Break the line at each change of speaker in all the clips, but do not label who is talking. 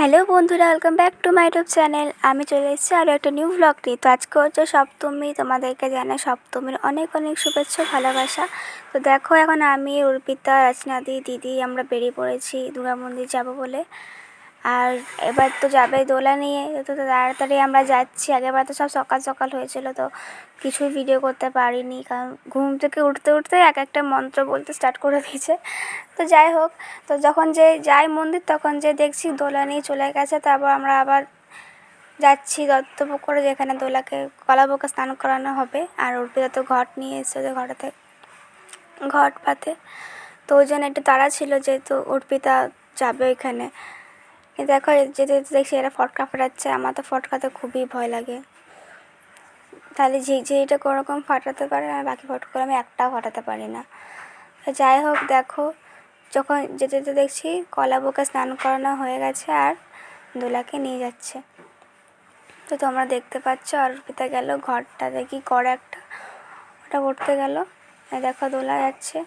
Hello বন্ধুরা welcome back to my YouTube channel আমি চলে এসেছি আরও একটা নিউ ব্লগ নিয়ে। তো আজকে হচ্ছে সপ্তমী, তোমাদেরকে জানাই সপ্তমীর অনেক অনেক শুভেচ্ছা, ভালোবাসা। তো দেখো এখন আমি, অর্পিতা রাজনাদি দিদি, আমরা বেরিয়ে পড়েছি, দুর্গা মন্দির যাব বলে। আর এবার তো যাবে দোলা নিয়ে তো তাড়াতাড়ি আমরা যাচ্ছি। আগেরবার তো সব সকাল সকাল হয়েছিল তো কিছুই ভিডিও করতে পারিনি। কারণ ঘুম থেকে উঠতে উঠতে এক একটা মন্ত্র বলতে স্টার্ট করে দিয়েছে। তো যাই হোক, তো যখন যে যাই মন্দির, তখন যে দেখছি দোলা নিয়ে চলে গেছে। তারপর আমরা আবার যাচ্ছি দত্তপুকুরে, যেখানে দোলাকে কলাবুকে স্নান করানো হবে। আর অর্পিতা তো ঘট নিয়ে এসেছে ঘরেতে ঘট পাতে। তো ওই জন্য একটু তাড়া ছিল যেহেতু অর্পিতা যাবে ওইখানে দেখো যেতে যেতে দেখছি, এরা ফটকা ফাটাচ্ছে। আমার তো ফটকাতে খুবই ভয় লাগে। তাহলে ঝিঝিটা কোনোরকম ফাটাতে পারে আর বাকি ফটকাগুলো আমি একটাও ফাটাতে পারি না। যাই হোক, দেখো, যখন যেতে যেতে দেখছি কলাবুকে স্নান করানো হয়ে গেছে আর দোলাকে নিয়ে যাচ্ছে। তো তোমরা দেখতে পাচ্ছ অর্পিতা গেল ঘরটা, দেখি করে একটা, ওটা করতে গেল। দেখো, দোলা যাচ্ছে।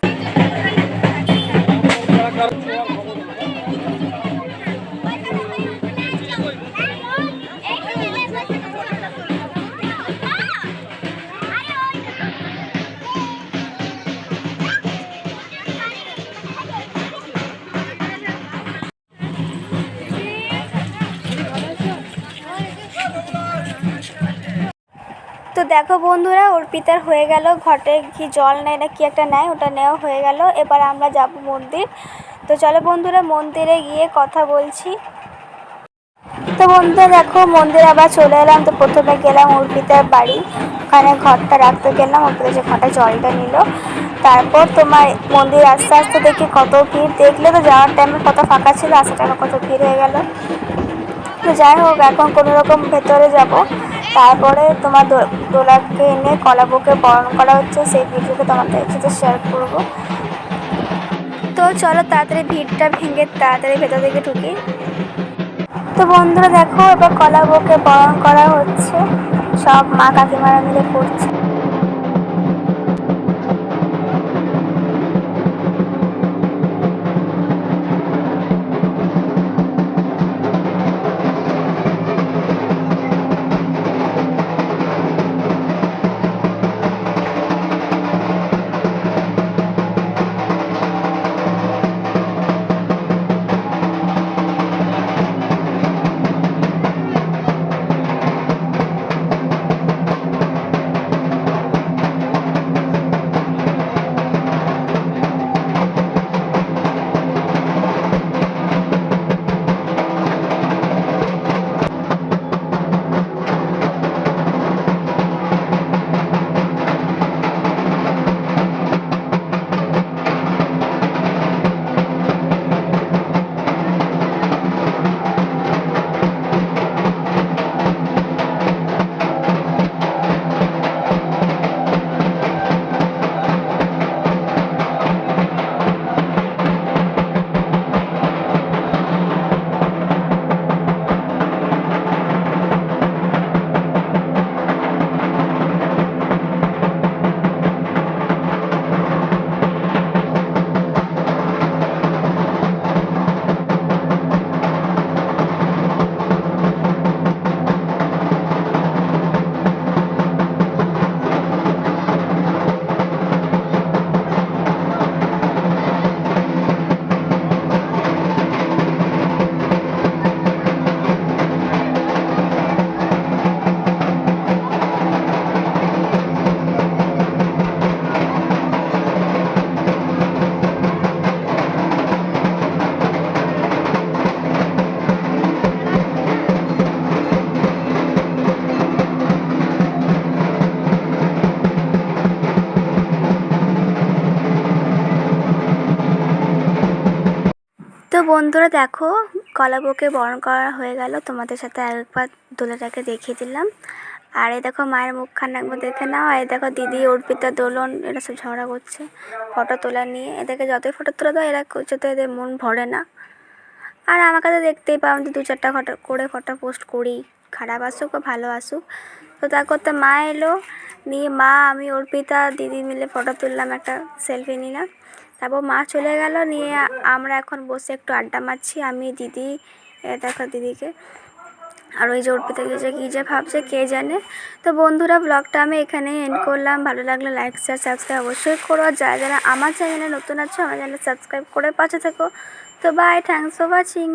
দেখো বন্ধুরা, অর্পিতার হয়ে গেল, ঘটে কি জল নেয় না কি একটা নেয়, ওটা নেওয়া হয়ে গেল। এবার আমরা যাব মন্দির। তো চলো বন্ধুরা, মন্দিরে গিয়ে কথা বলছি। তো বন্ধুরা, দেখো মন্দিরে আবার চলে এলাম। তো প্রথমে গেলাম অর্পিতার বাড়ি। ওখানে ঘরটা রাখতে গেলাম, অর্পিতা যে ঘরটা জলটা নিল। তারপর তোমার মন্দির আস্তে আস্তে দেখি কত ভিড়। দেখলে তো যাওয়ার টাইমে কত ফাঁকা ছিল, আসার টাইমে কত ভিড় হয়ে গেল। তো যাই হোক, এখন কোনো রকম ভেতরে যাব। তারপরে তোমার দোলাকে এনে কলাবুকে বরণ করা হচ্ছে। সেই ভিডিওকে তোমাদের সাথে শেয়ার করব। তো চলো তাড়াতাড়ি ভিড়টা ভেঙে তাড়াতাড়ি ভেতর থেকে ঢুকি। তো বন্ধুরা দেখো, এবার কলাবুকে বরণ করা হচ্ছে। সব মা কাকিমারা মিলে করছে। বন্ধুরা দেখো, কলাবুকে বরণ করা হয়ে গেল। তোমাদের সাথে আরেকবার দোলাটাকে দেখিয়ে দিলাম। আর এই দেখো মায়ের মুখখানা একবার দেখে নাও। আর এই দেখো দিদি, অর্পিতা, দোলন, এরা সব ঝগড়া করছে। ফটো তোলা নিয়ে। এদেরকে যতই ফটো তোলা দাও, এরা তো এদের মন ভরে না। আর আমার কাছে দেখতেই পাও আমি দু চারটা ফটো করে ফটো পোস্ট করি। খারাপ আসুক বা ভালো আসুক তো তা করতে মা এলো, নিয়ে মা, আমি অর্পিতা, দিদি মিলে ফটো তুললাম, একটা সেলফি নিলাম। তারপর মা চলে গেল, নিয়ে আমরা এখন বসে একটু আড্ডা মারছি, আমি, দিদি দেখো দিদিকে। আর ওই যে অর্পিতা যে, কী যে ভাবছে, কে জানে। তো বন্ধুরা ব্লগটা আমি এখানেই এন্ড করলাম। ভালো লাগলে লাইক শেয়ার সাবস্ক্রাইব অবশ্যই করো। যারা যারা আমার চ্যানেলে নতুন আছো, আমার চ্যানেল সাবস্ক্রাইব করে পাশে থাকো। তো বাই থ্যাংকস ফর ওয়াচিং